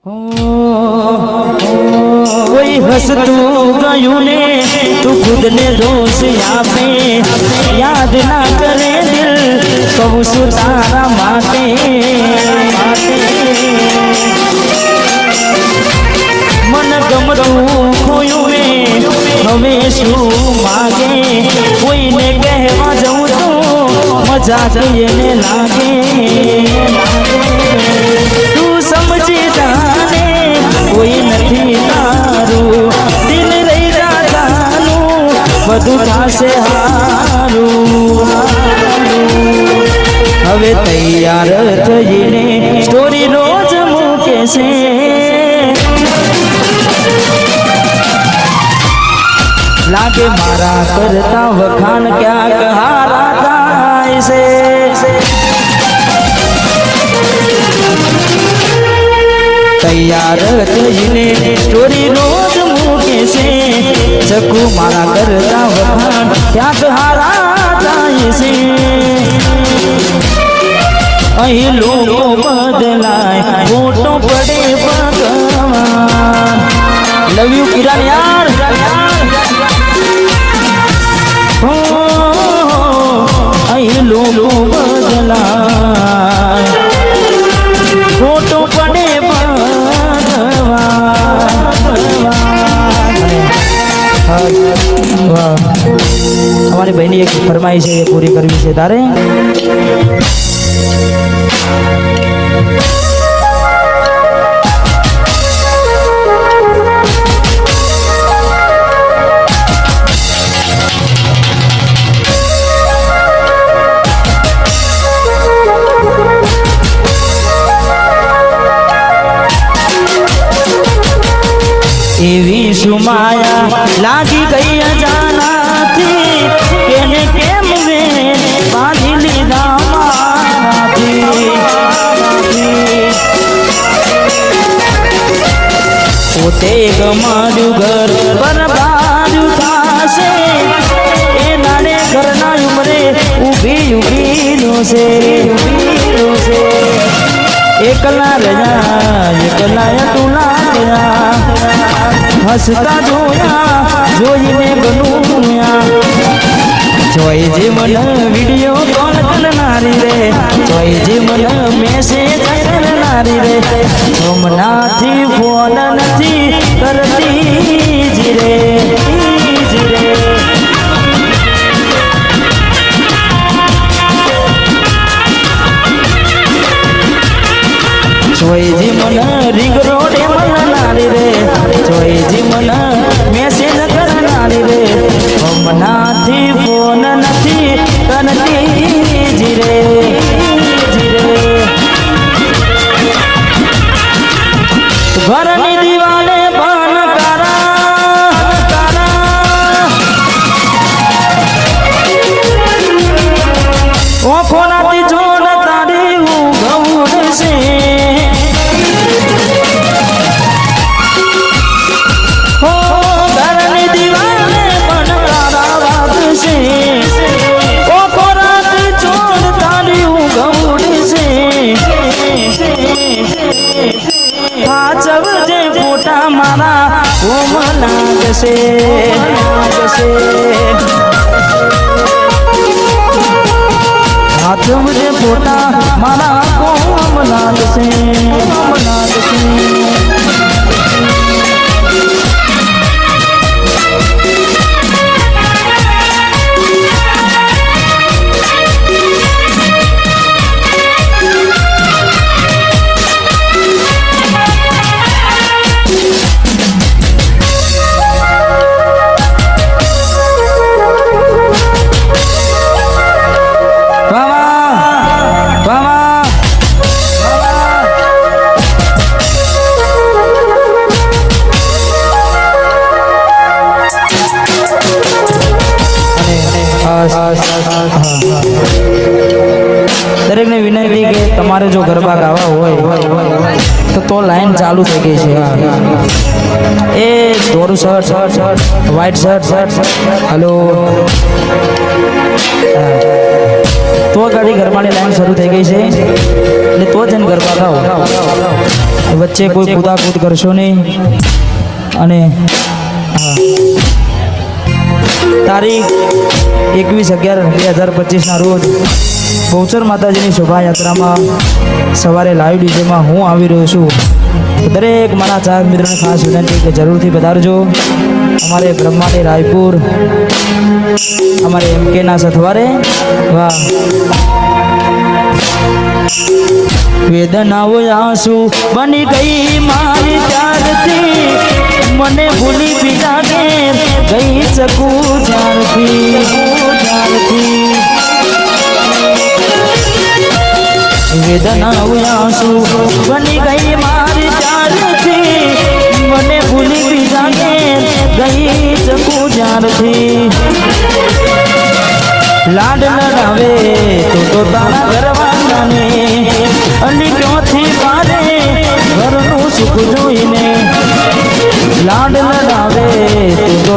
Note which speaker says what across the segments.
Speaker 1: કોઈ હસતું ગયું ને તું ખુદને દોષ આપે. યાદ ના કરે દિલ, કહું છું તારા માટે. મન ગમતું ખોયું ને હવે શું માગે? કોઈને કહેવા જવું તો મજા એને લાગે. બધું થશે હારું હવે તૈયાર થઈને સ્ટોરી રોજ મૂકે છે લાગે મારા કરતા વખાણ ક્યાંક હારા થાય છે તૈયાર થઈને સ્ટોરી રોજ મૂકે છે ચકુ મારા કરતા વખાણ ક્યાંક હારા થાય છે અહીં લોકો બદલાય મોટો પડે ભગવાન લવ યુ કિરણ ફરમાઈ છે એ પૂરી કરવી છે. તારે? એવી સુમાયા લાગી ગઈ પોતે ગમાડ્યું ઘર બરબાદ થશે. એ નાડે ઘરના ઉમરે ઊભી ઊભી રોશે ઊભી એકલા રહ્યા, એકલા અતુલા રહ્યા. હસતા જોયા, જોઈને બનુયા જોઈ જીવન વીડિયો ઓખોનાથી જોડ તારી ઊંઘ છે હો, ઘરની દિવાલે પણ તારા ઊંઘ છે હાચવજે ફોટા મારા, કોમ લાગશે લાગશે. હાથમજે ફોટા મારા કોમ લાગશે કોમ લાગશે ચાલુ થઈ ગઈ છે. એ ધોરું shirt shirt white shirt shirt hello. તો ગાડી ગરબાની લાઈન શરૂ થઈ ગઈ છે. એટલે તો જ એને ગરબા ગાઓ વચ્ચે કોઈ કૂદાકૂદ કરશો નહીં. અને તારીખ એકવીસ અગિયાર બે હજાર પચીસના રોજ બહુચર માતાજીની શોભાયાત્રામાં સવારે લાઈવ ડીજેમાં હું આવી રહ્યો છું. દરેક મારા ચાહક મિત્રોને ખાસ વિનંતી કે જરૂરથી પધારજો અમારે બ્રહ્માની રાયપુર અમારે એમ કેના સથવારે વાહ વેદનાઓ આંસુ બની ગઈ મારી ત્યારથી મને ભૂલી બીજા કે ગઈ શકું જ્યારથી જ્યારથી વેદનાઓ આંસુ બની ગઈ મારી જ્યારથી લાડ નડાવે તો તો તારા ઘરવાળાને ક્યોથી મારે ઘરનું સુખ જોઈને લાડ નડાવે તો તો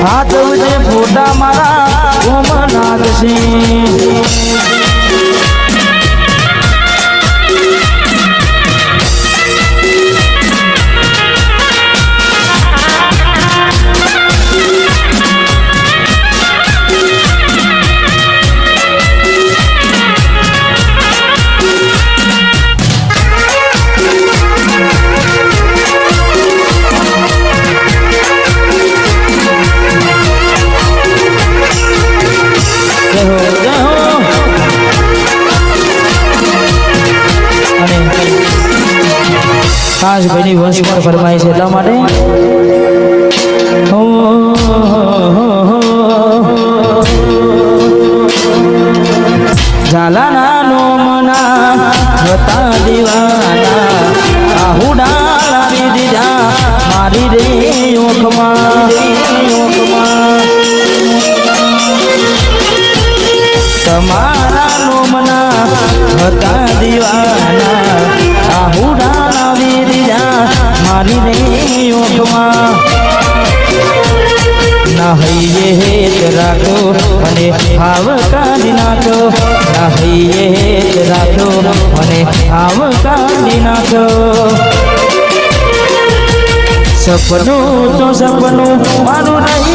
Speaker 1: હાથ ઉજે ફોટા મારા કોમનાથ ખાસ ભાઈની વંશ પણ ફરમાય છે એટલા માટે. ઝાલાના નો મના હતા દીવાના આહુડા લાવી દીધા મારી રે ઓખમાં. તમારા તમારા નોમના હતા દીવાના મારી રે ઓઠમાં ના હૈયે હેત રાખો અને હાવ કાઢી નાખો ના હૈયે હેત રાખો અને હાવ કાઢી નાખો સપનું તો સપનું મારું નહીં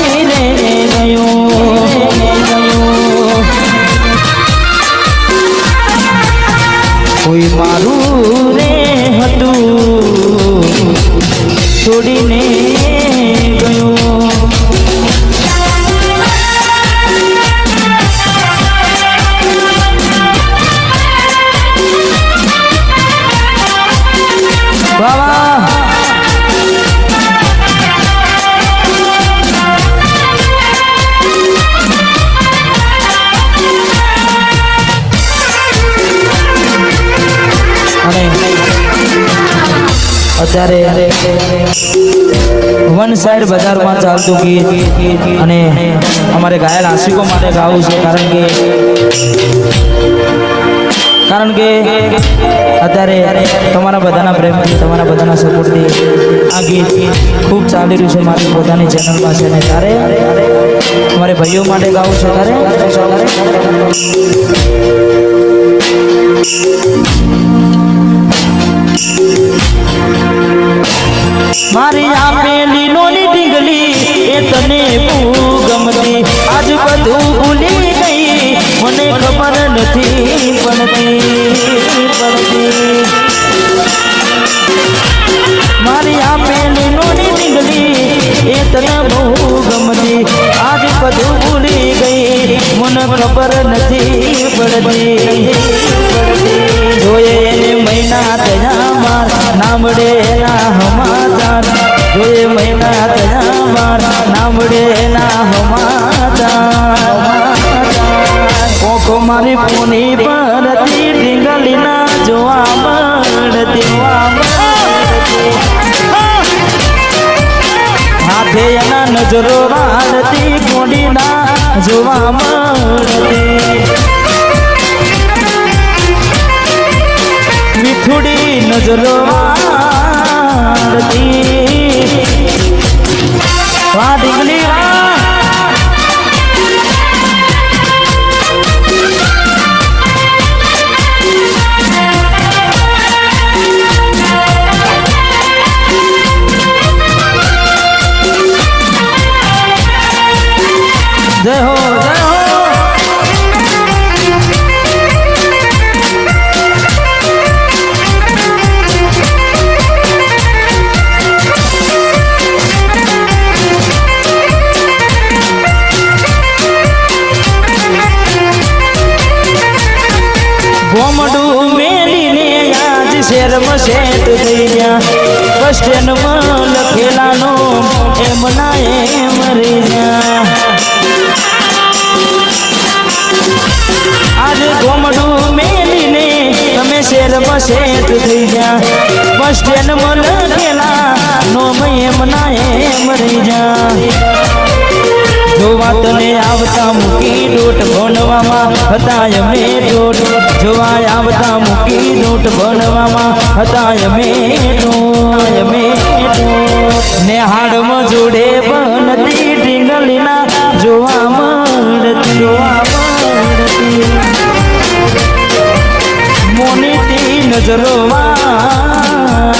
Speaker 1: અત્યારે વન સાઈડ બજારમાં ચાલતું ગીત અને અમારે ઘાયલ આશિકો માટે ગાવું છે, કારણ કે કારણ કે અત્યારે તમારા બધાના પ્રેમથી, તમારા બધાના સપોર્ટથી આ ગીત ખૂબ ચાલી રહ્યું છે મારી પોતાની ચેનલમાં છે અને ત્યારે અમારે ભાઈઓ માટે ગાવું છે, ત્યારે ખબર નથી પડતી. જોઈએ એને મહિના થયા માર, નામડે ના સમાચાર. જોઈએ મહિના થયા માર, નામડે ના સમાચાર. કોકો મારી પૂની પરતી જોવા મળતી જોવા મળતી. હાથે એના નજરો વાળતી કોડીના જોવા મળતી મીઠુડી નજરો વાળતી. વાહ શેઠ થઈ ગયા બસ સ્ટેન્ડમાં લખેલા નો એમ ના રહી જો જોવા તને આવતા મૂકી લોટ ભણવામાં હતા અમે લોટ જોવાય આવતા મૂકી લોટ ભણવામાં હતા અમે ડોટ અમે ડોટ ને હાડમાં જોડે બનતી ઢીંગલીના જોવા મળતી જોવા મળતી. નજરો વાળતી